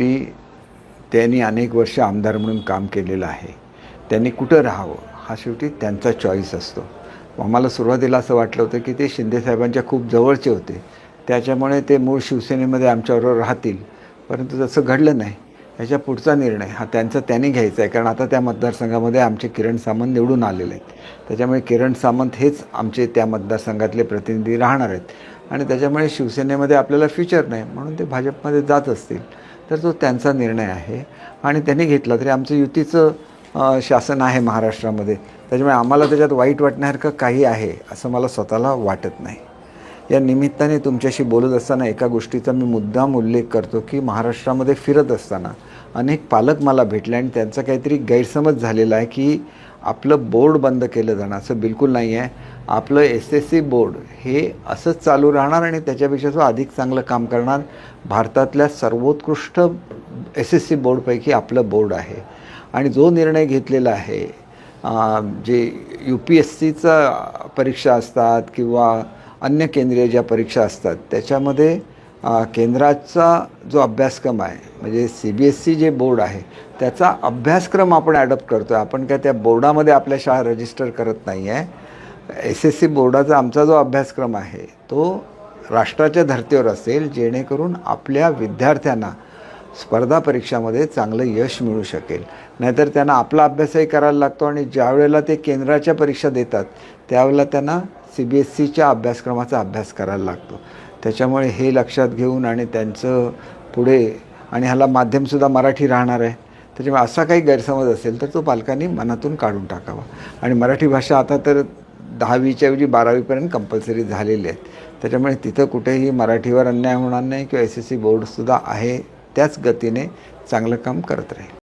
शेवटी त्यांनी अनेक वर्ष आमदार म्हणून काम केलेलं आहे. त्यांनी कुठं राहावं? हा शेवटी त्यांचा चॉईस असतो. आम्हाला सुरुवातीला असं वाटलं होतं की ते शिंदेसाहेबांच्या खूप जवळचे होते. त्याच्यामुळे ते मूळ शिवसेनेमध्ये आमच्याबरोबर राहतील. परंतु तसं घडलं नाही. याच्या पुढचा निर्णय हा त्यांचा त्यांनी घ्यायचा आहे. कारण आता त्या मतदारसंघामध्ये आमचे किरण सामंत निवडून आलेले आहेत. त्याच्यामुळे किरण सामंत हेच आमचे त्या मतदारसंघातले प्रतिनिधी राहणार आहेत. आणि त्याच्यामुळे शिवसेनेमध्ये आपल्याला फ्युचर नाही. म्हणून ते भाजपमध्ये जात असतील. तर तो त्यांचा निर्णय आहे. आणि त्यांनी घेतला तरी आमचं युतीचं शासन आहे महाराष्ट्रामध्ये. त्याच्यामुळे आम्हाला त्याच्यात वाईट वाटण्यासारखं काही आहे असं मला स्वतःला वाटत नाही. या निमित्ताने तुमच्याशी बोलत असताना एका गोष्टीचा मी मुद्दाम उल्लेख करतो की महाराष्ट्रामध्ये फिरत असताना अनेक पालक मला भेटले आणि त्यांचा काहीतरी गैरसमज झालेला आहे की आपलं बोर्ड बंद केलं जाणार असं बिलकुल नाही आहे. आपलं एस एस सी बोर्ड हे असंच चालू राहणार आणि त्याच्यापेक्षा सुद्धा अधिक चांगलं काम करणार. भारतातल्या सर्वोत्कृष्ट एस एस सी बोर्डपैकी आपलं बोर्ड आहे. आणि जो निर्णय घेतलेला आहे जे यू पी एस सीचा परीक्षा असतात किंवा अन्य केंद्रीय ज्या परीक्षा असतात त्याच्यामध्ये केंद्राचा जो अभ्यासक्रम आहे म्हणजे सी बी एस सी जे बोर्ड आहे त्याचा अभ्यासक्रम आपण ॲडॉप्ट करतो आहे आपण काय त्या बोर्डामध्ये आपल्या शाळा रजिस्टर करत नाही आहे एस एस सी बोर्डाचा आमचा जो अभ्यासक्रम आहे तो राष्ट्राच्या धर्तीवर असेल जेणेकरून आपल्या विद्यार्थ्यांना स्पर्धा परीक्षामध्ये चांगलं यश मिळू शकेल. नाहीतर त्यांना आपला अभ्यासही करायला लागतो आणि ज्या वेळेला ते केंद्राच्या परीक्षा देतात त्यावेळेला त्यांना सी बी एस सीच्या अभ्यासक्रमाचा अभ्यास करायला लागतो. त्याच्यामुळे हे लक्षात घेऊन आणि त्यांचं पुढे आणि ह्याला माध्यमसुद्धा मराठी राहणार आहे. त्याच्यामुळे असा काही गैरसमज असेल तर तो पालकांनी मनातून काढून टाकावा. आणि मराठी भाषा आता तर दहावीच्या ऐवजी बारावीपर्यंत कंपल्सरी झालेली आहेत. त्याच्यामुळे तिथं कुठेही मराठीवर अन्याय होणार नाही किंवा एस एस सी बोर्डसुद्धा आहे त्याच गतीने चांगलं काम करत राहील.